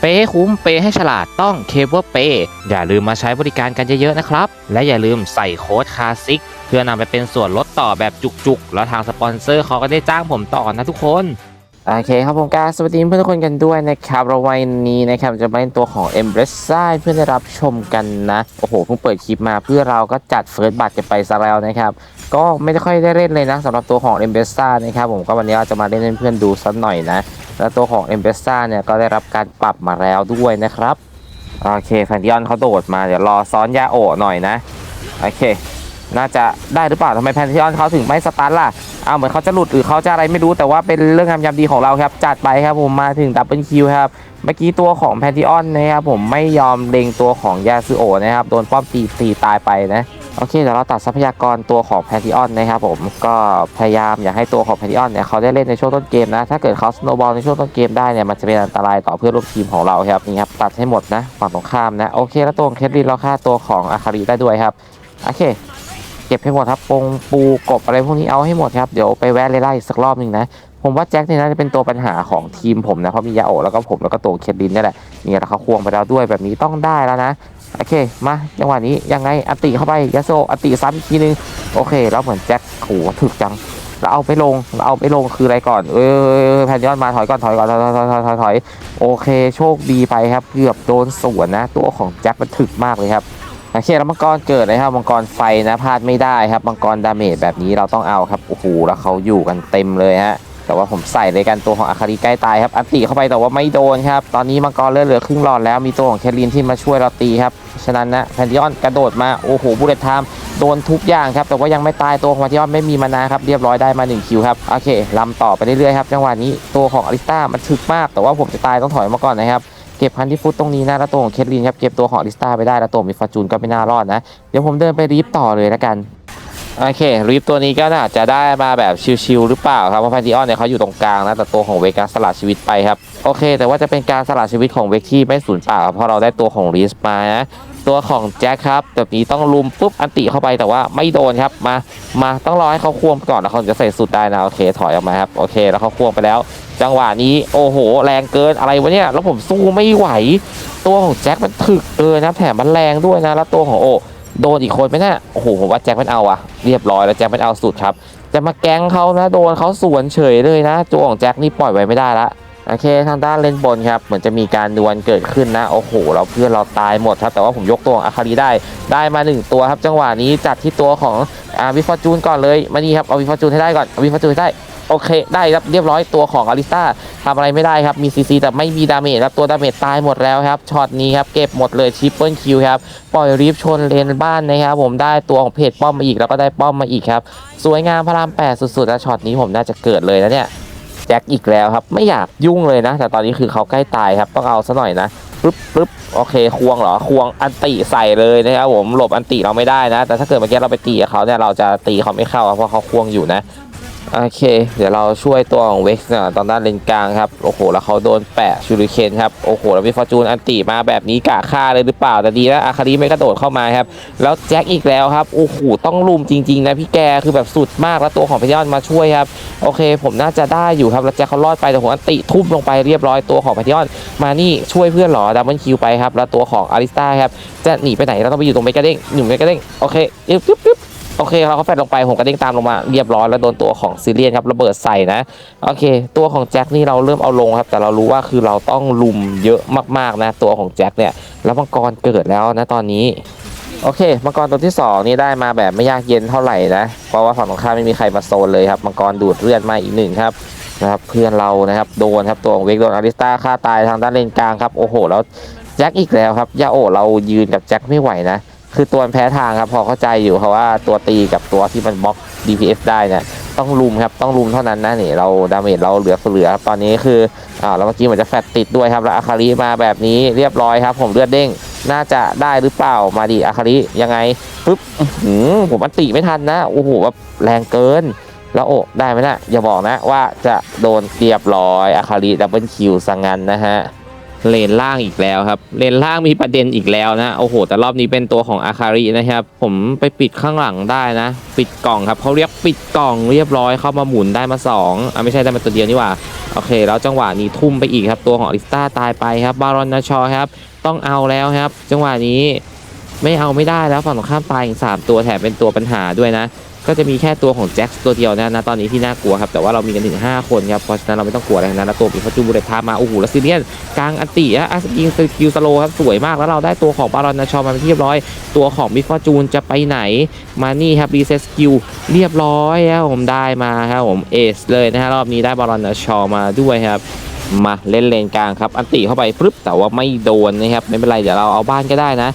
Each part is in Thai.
เปย์ให้คุ้มเปย์ให้ฉลาดต้องเคเบิลเปย์อย่าลืมมาใช้บริการกันเยอะๆนะครับ และอย่าลืมใส่โค้ดคลาสิกเพื่อนำไปเป็นส่วนลดต่อแบบจุกๆ แล้วทางสปอนเซอร์เขาก็ได้จ้างผมต่อนะทุกคนโอเคครับผมกาสวัสดีเพื่อนทุกคนกันด้วยนะครับเราวันนี้นะครับจะมาเล่นตัวของ e m b r e s s a เพื่อนได้รับชมกันนะ โอ้โหเพิ่งเปิดคลิปมาเพื่อเราก็จัดเฟิร์สบัตรกันไปซะแล้วนะครับก็ไม่ได้ค่อยได้เล่นเลยนะสำหรับตัวของ e m b r e s s a นะครับผมก็วันนี้เราจะมาเล่นให้เพื่อนดูสักหน่อยนะ แล้วตัวของ e m b r e s s a เนี่ยก็ได้รับการปรับมาแล้วด้วยนะครับ โอเคแฟนดิออนเขาโดดมาเดี๋ยวรอซ้อนยาโอหน่อยนะ โอเค น่าจะได้หรือเปล่าทำไมแพนทิออนเขาถึงไม่สตาร์ล่ะเอาเหมือนเขาจะหลุดหรือเขาจะอะไรไม่รู้แต่ว่าเป็นเรื่องงามยามดีของเราครับ จัดไปครับผมมาถึงดับเบิลคิวครับ เมื่อกี้ตัวของแพนทิออนนะครับผมไม่ยอมเล็งตัวของยาซึโอนะครับโดนป้อมตีตีตายไปนะ โอเคเดี๋ยวเราตัดทรัพยากรตัวของแพนทิออนนะครับผมก็พยายามอยากให้ตัวของแพนทิออนเนี่ยเขาได้เล่นในช่วงต้นเกมนะ ถ้าเกิดเขาสโนบอลในช่วงต้นเกมได้เนี่ยมันจะเป็นอันตรายต่อเพื่อนร่วมทีมของเราครับนี่ครับตัดให้หมดนะฝั่งตรงข้ามนะโอเค แล้วตัวเคทลินเราฆ่าตัวของอาคาริได้ด้วยครับโอเค เก็บให้หมดครับปงปูกบอะไรพวกนี้เอาให้หมดครับเดี๋ยวไปแวะไล่ๆอีกสักรอบหนึ่งนะผมว่าแจ็คเนี่ยน่าจะเป็นตัวปัญหาของทีมผมนะเพราะมียาโอแล้วก็ผมแล้วก็ตัวเคทลินนี่แหละนี่แล้วเขาควงไปแล้วด้วยแบบนี้ต้องได้แล้วนะ โอเค มาจังหวะนี้ยังไงอัติเข้าไปยาโซอัติซ้ำอีกทีนึง โอเค แล้วเหมือนแจ็คโหถึกจังแล้วเอาไปลงแล้วเอาไปลงคืออะไรก่อน เออแพนยอนมาถอยก่อนถอยก่อนถอยถอยถอยถอยถอยโอเค โชคดีไปครับ เกือบโดนสวนนะ ตัวของแจ็คมันถึกมากเลยครับโอเคแล้วมังกรเกิดนะครับมังกรไฟนะพลาดไม่ได้ครับมังกรดาเมจแบบนี้เราต้องเอาครับโอ้โหแล้วเขาอยู่กันเต็มเลยฮะ แต่ว่าผมใส่เลยกันตัวของอาคาริใกล้ตายครับอันติเข้าไปแต่ว่าไม่โดนครับตอนนี้มังกรเลือดเหลือครึ่งหลอดแล้วมีตัวของแคทลินที่มาช่วยเราตีครับฉะนั้นนะแพนดิออนกระโดดมาโอ้โหบูเลตไทม์โดนทุกอย่างครับแต่ว่ายังไม่ตายตัวของแพนดิออนไม่มีมานาครับเรียบร้อยได้มา1คิวครับโอเคลำต่อไปเรื่อยๆครับจังหวะนี้ตัวของอลิสตามันถึกมาก แต่ว่าผมจะตายต้องถอยมาก่อนนะครับเก็บพันที่ฟุตตรงนี้นะแล้วตัวของเคทลินครับเก็บตัวของอลิสตาไปได้แล้วตัวมีฟอร์จูนก็ไม่น่ารอดนะเดี๋ยวผมเดินไปรีฟต่อเลยแล้วกัน โอเครีฟตัวนี้ก็น่าจะได้มาแบบชิวๆหรือเปล่าครับเพราะแพนติออนเนี่ยเขาอยู่ตรงกลางนะแต่ตัวของเวกัสสละชีวิตไปครับโอเค แต่ว่าจะเป็นการสละชีวิตของเวกที่ไม่สูญเปล่าเพราะเราได้ตัวของรีสมานะตัวของแจ็คครับแบบนี้ต้องลุมปุ๊บอันติเข้าไปแต่ว่าไม่โดนครับมามาต้องรอให้เขาควงก่อนแล้วเขาจะใส่สุดได้นะโอเคถอยออกมาครับโอเค แล้วเขาควงไปแล้ว จังหวะนี้โอ้โห แรงเกินอะไรวะเนี่ยแล้วผมสู้ไม่ไหว ตัวของแจ็คมันถึกเกินนะแถมมันแรงด้วยนะแล้วตัวของโอ โดนอีกคนไหมนี่ยโอ้โหผมว่าแจ็คมันเอาอะเรียบร้อยแล้วแจ็คมันเอาสุดครับจะมาแก๊งเขานะโดนเขาสวนเฉยเลยนะตัวของแจ็คนี่ปล่อยไว้ไม่ได้ละโอเคทางด้านเลนบนครับเหมือนจะมีการดวลเกิดขึ้นนะโอ้โห เราเพื่อนเราตายหมดครับแต่ว่าผมยกตัวอาคาริได้ได้มาหนึ่งตัวครับจังหวะนี้จัดที่ตัวของอาวิฟอร์จูนก่อนเลยมานี่ครับเอาวิฟอร์จูนให้ได้ก่อนเอาวิฟอร์จูนให้ได้ โอเค ได้ครับเรียบร้อยตัวของอลิสตาทำอะไรไม่ได้ครับมีซีซีแต่ไม่มีดาเมจครับตัวดาเมจตายหมดแล้วครับช็อตนี้ครับเก็บหมดเลยทริปเปิลคิวครับปล่อยรีบชนเลนบ้านนะครับผมได้ตัวของเพจป้อมมาอีกแล้วก็ได้ป้อมมาอีกครับสวยงามพระรามแปดสุดๆแล้วช็อตนี้ผมน่าจะเกิดเลยนะเนี่ยแจ็คอีกแล้วครับไม่อยากยุ่งเลยนะ แต่ตอนนี้คือเขาใกล้ตายครับต้องเอาซะหน่อยนะปึ๊บปึ๊บโอเค ควงเหรอ ควงอันติใส่เลยนะครับผมหลบอันติเราไม่ได้นะ แต่ถ้าเกิดเมื่อกี้เราไปตีเขาเนี่ยเราจะตีเขาไม่เข้าเพราะเขาควงอยู่นะ โอเค เดี๋ยวเราช่วยตัวของเว็กซ์ตอนด้านเลนกลางครับ โอ้โห แล้วเขาโดนแปะชูริเคนครับ โอ้โห แล้วมีฟอร์จูนอันติมาแบบนี้กะฆ่าเลยหรือเปล่า แต่ดีนะอาคาริไม่กระโดดเข้ามาครับ แล้วแจ็คอีกแล้วครับ โอ้โห ต้องลุมจริง ๆ นะพี่แก คือแบบสุดมาก แล้วตัวของพยอนมาช่วยครับ โอเค ผมน่าจะได้อยู่ครับ แล้วแจ็คเขารอดไป แต่ผมอันติทุ่มลงไปเรียบร้อย ตัวของพยอนมานี่ช่วยเพื่อนเหรอ ดับเบิลคิวไปครับ แล้วตัวของอาริสตาครับ จะหนีไปไหนเราต้องไปอยู่ตรงเมกาเด้งอยู่เมกาเด้งโอเคยึบยึบยึบ โอเคเราก็แฟดลงไปผมกระเด้งตามลงมาเรียบร้อยแล้วโดนตัวของซีเรียนครับระเบิดใส่นะโอเค ตัวของแจ็คนี่เราเริ่มเอาลงครับ แต่เรารู้ว่าคือเราต้องลุมเยอะมากๆนะ ตัวของแจ็คเนี่ยแล้วมังกรเกิดแล้วนะตอนนี้โอเค มังกรตัวที่สองนี่ได้มาแบบไม่ยากเย็นเท่าไหร่นะ เพราะว่าฝั่งตรงข้าไม่มีใครมาโซนเลยครับ มังกรดูดเลือดมาอีกหนึ่งครับนะครับเพื่อนเรานะครับโดนครับตัวของเวกโดนอาริสตาฆ่าตายทางด้านเลนกลางครับโอ้โหแล้วแจ็คอีกแล้วครับยาโอเรายืนกับแจ็คไม่ไหวนะ คือตัวแพ้ทางครับพอเข้าใจอยู่เพราะว่าตัวตีกับตัวที่มันบล็อก DPS ได้เนี่ยต้องลุมครับต้องลุมเท่านั้นนะนี่เราดาเมจเราเหลือเฟือครับตอนนี้คืออ่าแล้วเมื่อกี้เหมือนจะแฟตติดด้วยครับแล้วอาคาริมาแบบนี้เรียบร้อยครับ ผมเลือดเด้งน่าจะได้หรือเปล่ามาดิอาคาริยังไงปึ๊บหือผมอันติไม่ทันนะโอ้โหแบบแรงเกิน แล้วโอ้ได้ไหมนะอย่าบอกนะว่าจะโดนเรียบร้อยอาคาริดับเบิลคิวสังงันนะฮะ เลนล่างอีกแล้วครับ เลนล่างมีประเด็นอีกแล้วนะ โอ้โห แต่รอบนี้เป็นตัวของอาคารินะครับ ผมไปปิดข้างหลังได้นะ ปิดกล่องครับเขาเรียกปิดกล่องเรียบร้อยเข้ามาหมุนได้มา2อะไม่ใช่ได้มาตัวเดียวนี่หว่า โอเค แล้วจังหวะนี้ทุ่มไปอีกครับ ตัวของอลิสตาตายไปครับ บารอนนาชอครับ ต้องเอาแล้วครับ จังหวะนี้ ไม่เอาไม่ได้แล้วฝั่งตรงข้ามตายอีกสามตัวแถมเป็นตัวปัญหาด้วยนะ ก็จะมีแค่ตัวของแจ็คตัวเดียวนะนะตอนนี้ที่น่ากลัวครับแต่ว่าเรามีกันถึง 5 คนครับเพราะฉะนั้นเราไม่ต้องกลัวอะไรนั้นแล้วตัวมีเขาจูบุเรตพามาโอ้โหแล้วซีเรียนกลางอันติอะอาสกิงสกิลสโลครับสวยมากแล้วเราได้ตัวของบารอนนาชอมาเป็นที่เรียบร้อย ตัวของมิฟอร์จูนจะไปไหนมานี่ครับรีเซ็ตสกิลเรียบร้อยครับผมได้มาครับผมเอสเลยนะฮะรอบนี้ได้บารอนนาชอมาด้วยครับมาเล่นเลนกลางครับอันติเข้าไปปึ๊บแต่ว่าไม่โดนนะครับไม่เป็นไรเดี๋ยวเราเอาบ้านก็ได้นะ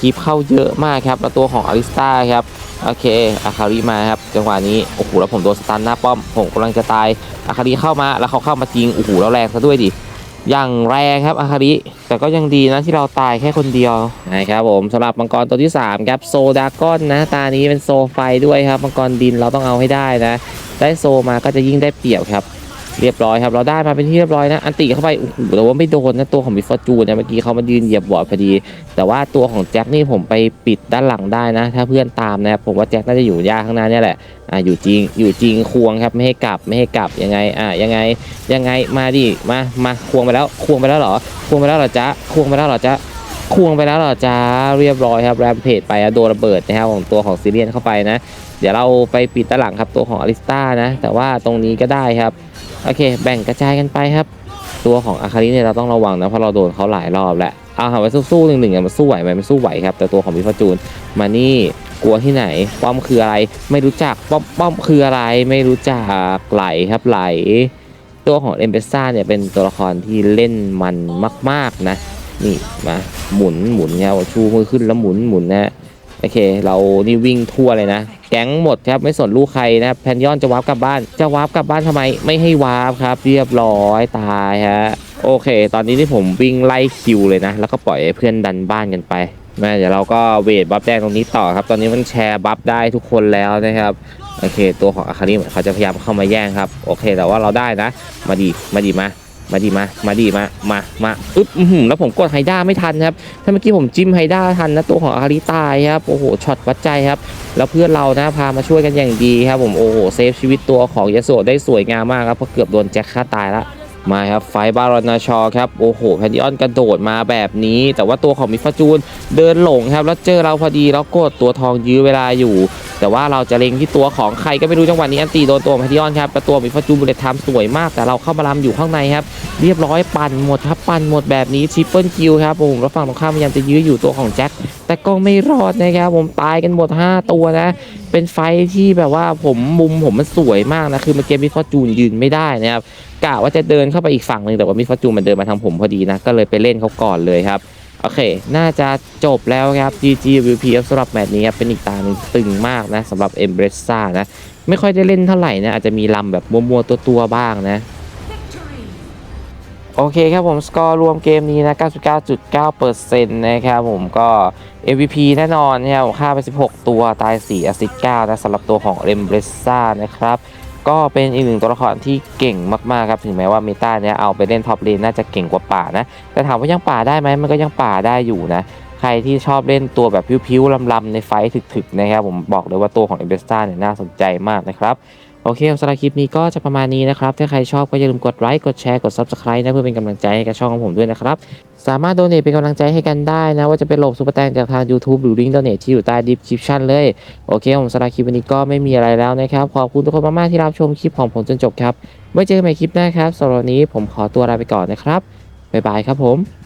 คีบเข้าเยอะมากครับแล้วตัวของอลิสตาครับโอเคอาคาริมาครับจังหวะนี้โอ้โหแล้วผมโดนสตันหน้าป้อมผมกำลังจะตายอาคาริเข้ามาแล้วเขาเข้ามาจริงโอ้โหแล้วแรงซะด้วยดิอย่างแรงครับอาคาริแต่ก็ยังดีนะที่เราตายแค่คนเดียวนะครับผมสำหรับมังกรตัวที่ 3 ครับโซดากอนนะตานี้เป็นโซไฟด้วยครับมังกรดินเราต้องเอาให้ได้นะ ได้โซมาก็จะยิ่งได้เปรียบครับ เรียบร้อยครับ เราได้มาเป็นที่เรียบร้อยนะ อันติเข้าไปโอ้โหแต่ว่าไม่โดนนะตัวของบิฟอร์จูนเนี่ยเมื่อกี้เขามายืนเหยียบบอร์ดพอดี แต่ว่าตัวของแจ็คนี่ผมไปปิดด้านหลังได้นะ ถ้าเพื่อนตามนะครับผมว่าแจ็คน่าจะอยู่ยากข้างหน้านี่แหละอ่าอยู่จริงอยู่จริงควงครับไม่ให้กลับไม่ให้กลับยังไงอ่ายังไงยังไงมาดิมามาควงไปแล้วควงไปแล้วเหรอ ควงไปแล้วเหรอจ๊ะควงไปแล้วเหรอจ๊ะควงไปแล้วเหรอจ๊ะเรียบร้อยครับแรมเพจไปโดนระเบิดนะครับของตัวของซีเรียนเข้าไปนะ เดี๋ยวเราไปปิดด้านหลังครับตัวของอลิสตานะ แต่ว่าตรงนี้ก็ได้ครับ โอเค แบ่งกระจายกันไปครับ ตัวของอาคาริเนี่ยเราต้องระวังนะเพราะเราโดนเขาหลายรอบแล้วเอาหาไว้สู้ๆหนึ่งหนึ่งมันสู้ไหวไหมมันสู้ไหวครับ แต่ตัวของมิฟจูนมานี่กลัวที่ไหน ป้อมคืออะไร ไม่รู้จักป้อมป้อมคืออะไร ไม่รู้จักไหลครับไหล ตัวของเอมเบซ่าเนี่ยเป็นตัวละครที่เล่นมันมาก ๆนะ นี่มาหมุนหมุนเนี่ยชูมือขึ้นแล้วหมุนหมุนนะโอเค เรานี่วิ่งทั่วเลยนะ แก๊งหมดครับไม่สนลูกใครนะครับแพนยอนจะวาร์ปกลับบ้าน จะวาร์ปกลับบ้านทำไมไม่ให้วาร์ปครับ เรียบร้อยตายฮะโอเค ตอนนี้ที่ผมวิ่งไล่คิวเลยนะ แล้วก็ปล่อยให้เพื่อนดันบ้านกันไปแม่เดี๋ยวเราก็เวทบัฟแดงตรงนี้ต่อครับ ตอนนี้มันแชร์บัฟได้ทุกคนแล้วนะครับโอเค ตัวของอาคาริเหมือนเขาจะพยายามเข้ามาแย่งครับ โอเค แต่ว่าเราได้นะ มาดีมาดีมา มาดีมา มาดีมา มา มาอึ๊บแล้วผมกดไฮด้าไม่ทันครับ ถ้าเมื่อกี้ผมจิ้มไฮด้าทันนะตัวของอาริตายครับ โอ้โห ช็อตวัดใจครับ แล้วเพื่อนเรานะพามาช่วยกันอย่างดีครับผม โอ้โห เซฟชีวิตตัวของยาโสได้สวยงามมากครับ เพราะเกือบโดนแจ็คฆ่าตายละมาครับไฟบารอนนาชอครับ โอ้โหแพนดิออนกระโดดมาแบบนี้ แต่ว่าตัวของมิฟาจูนเดินหลงครับ แล้วเจอเราพอดีแล้วกดตัวทองยื้อเวลาอยู่ แต่ว่าเราจะเล็งที่ตัวของใครก็ไม่รู้จังหวะนี้อันตีโดนตัวพนดิออนครับแต่ตัวมิฟาจูนบุเลตไทม์สวยมาก แต่เราเข้ามาลำอยู่ข้างในครับ เรียบร้อยปั่นหมดครับปั่นหมดแบบนี้ทริปเปิลคิวครับผมแล้วฝั่งตรงข้ามพยายามจะยื้ออยู่ตัวของแจ็คแต่ก็ไม่รอดนะครับผมตายกันหมด 5 ตัวนะ เป็นไฟที่แบบว่าผมมุมผมมันสวยมากนะคือเมื่อกี้มิฟอร์จูนยืนไม่ได้นะครับกะว่าจะเดินเข้าไปอีกฝั่งหนึ่งแต่ว่ามิฟอร์จูนมันเดินมาทางผมพอดีนะก็เลยไปเล่นเขาก่อนเลยครับ โอเค น่าจะจบแล้วครับ GG WP สำหรับแมตช์นี้ครับเป็นอีกตาหนึ่งตึงมากนะสำหรับ e m b r e s s a นะ ไม่ค่อยได้เล่นเท่าไหร่นะ อาจจะมีลำแบบมัวๆตัวๆบ้างนะ โอเคครับผม สกอร์รวมเกมนี้นะ 99.9%นะครับผมก็ MVP แน่นอนนะครับฆ่าไป 16 ตัวตาย 4 อสิส9นะสำหรับตัวของเรมเบรซ่านะครับ ก็เป็นอีกหนึ่งตัวละครที่เก่งมากๆครับถึงแม้ว่าเมตาเนี้ยเอาไปเล่นท็อปเลนน่าจะเก่งกว่าป่านะแต่ถามว่ายังป่าได้ไหมมันก็ยังป่าได้อยู่นะใครที่ชอบเล่นตัวแบบพิ้วๆลำๆในไฟถึกๆนะครับผมบอกเลยว่าตัวของเอเบสตาเนี่ยน่าสนใจมากนะครับ โอเคสำหรับคลิปนี้ก็จะประมาณนี้นะครับ ถ้าใครชอบก็อย่าลืมกดไลค์ กดแชร์ กด Subscribe นะเพื่อเป็นกำลังใจให้กับช่องของผมด้วยนะครับ สามารถโดเนทเป็นกำลังใจให้กันได้นะ ว่าจะเป็นโหลบซุปเปอร์แตงจากทาง YouTube หรือลิงก์โดเนทที่อยู่ใต้ description เลย โอเคผมสำหรับคลิปวันนี้ก็ไม่มีอะไรแล้วนะครับ ขอบคุณทุกคนมากๆที่รับชมคลิปของผมจนจบครับ ไว้เจอกันใหม่คลิปหน้าครับสำหรับวันนี้ผมขอตัวลาไปก่อนนะครับบ๊ายบายครับผม